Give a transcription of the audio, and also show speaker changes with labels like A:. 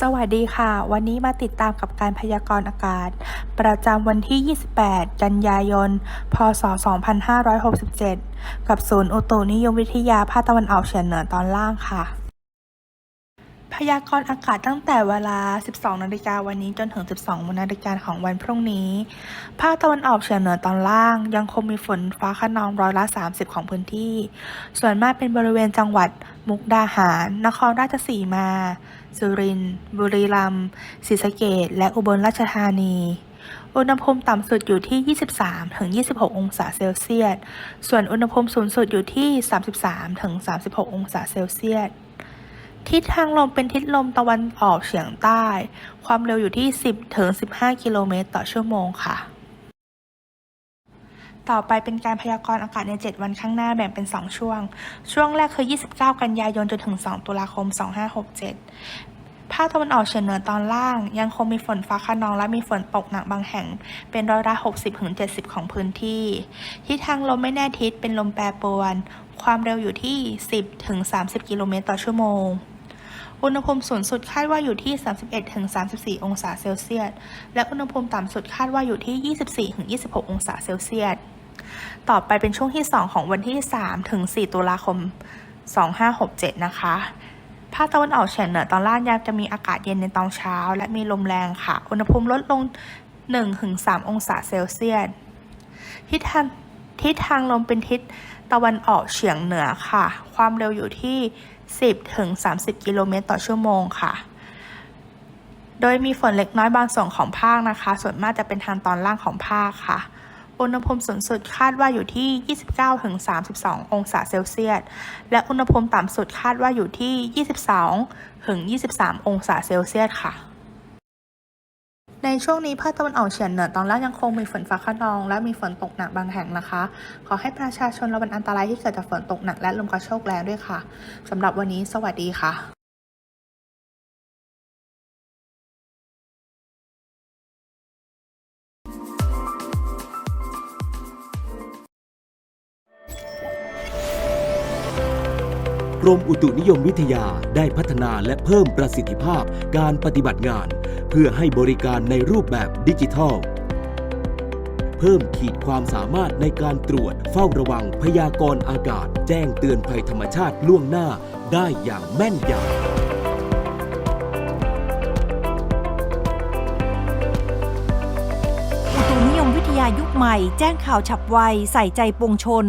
A: สวัสดีค่ะ วันนี้มาติดตามกับการพยากรณ์อากาศ ประจำวันที่ 28 กันยายน พศ 2567 กับศูนย์อุตุนิยมวิทยาภาคตะวันออกเฉียงเหนือตอนล่างค่ะ พยากรณ์อากาศตั้งแต่เวลา 12 นาฬิกาวันนี้จนถึง 12 นาฬิกาของวันพรุ่งนี้ ภาคตะวันออกเฉียงเหนือตอนล่าง ยังคงมีฝนฟ้าคะนองร้อยละ 30 ของพื้นที่ ส่วนมากเป็นบริเวณจังหวัด มุกดาหาร นครราชสีมา สุรินทร์ บุรีรัมย์ ศรีสะเกษและอุบลราชธานี อุณหภูมิต่ำสุดอยู่ที่ 23-26 องศาเซลเซียส ส่วนอุณหภูมิสูงสุดอยู่ที่ 33-36 องศาเซลเซียส ทิศทางลมเป็นทิศลมตะวันออกเฉียงใต้ ความเร็วอยู่ที่ 10 ถึง 15 กิโลเมตรต่อชั่วโมงค่ะ ต่อไปเป็นการพยากรณ์อากาศใน 7 วันข้างหน้าแบ่งเป็น 2 ช่วง ช่วงแรกคือ 29 กันยายนจนถึง 2 ตุลาคม 2567 ภาคตะวันออกเฉียงเหนือตอนล่าง ยังคงมีฝนฟ้าคะนองและมีฝนตกหนักบางแห่ง เป็นร้อยละ 60-70 ของพื้นที่ ทิศทางลมไม่แน่ทิศเป็นลมแปรปรวนความเร็วอยู่ที่ 10-30 กิโลเมตรต่อชั่วโมง อุณหภูมิสูงสุดคาดว่าอยู่ที่ 31-34 องศาเซลเซียส และอุณหภูมิต่ำสุดคาดว่าอยู่ที่ 24-26 องศาเซลเซียส ต่อไปเป็นช่วงที่ 2 ของวันที่ 3-4 ตุลาคม 2567 นะคะ ภาคตะวันออกเฉียงเหนือตอนล่างยังจะมีอากาศเย็นในตอนเช้า และมีลมแรงค่ะ อุณหภูมิลดลง 1-3 องศาเซลเซียส ทิศทางทิศทางลมเป็นทิศ ตะวันออกเฉียงเหนือค่ะ ความเร็วอยู่ที่ 10 ถึง 30 กิโลเมตรต่อชั่วโมงค่ะ โดยมีฝนเล็กน้อยบางส่วนของภาคนะคะ ส่วนมากจะเป็นทางตอนล่างของภาคค่ะ อุณหภูมิสูงสุดคาดว่าอยู่ที่ 29ถึง32 องศาเซลเซียส และอุณหภูมิต่ำสุดคาดว่าอยู่ที่ 22ถึง23 องศาเซลเซียสค่ะ ในช่วงนี้ภาคตะวันออกเฉียงเหนือตอนล่างยังคงมีฝนฟ้าคะนอง และมีฝนตกหนักบางแห่งนะคะ ขอให้ประชาชนระวังอันตรายที่เกิดจากฝนตกหนักและลมกระโชกแรงด้วยค่ะสำหรับวันนี้สวัสดีค่ะ
B: กรมอุตุนิยมวิทยาได้พัฒนาและเพิ่มประสิทธิภาพการปฏิบัติงาน พื่อให้บริการในรูปแบบดิจิทัล เพิ่มขีดความสามารถในการตรวจเฝ้าระวังพยากรณ์อากาศ แจ้งเตือนภัยธรรมชาติล่วงหน้าได้อย่างแม่นยำ
C: อุตุนิยมวิทยายุคใหม่แจ้งข่าวฉับไว ใส่ใจปวงชน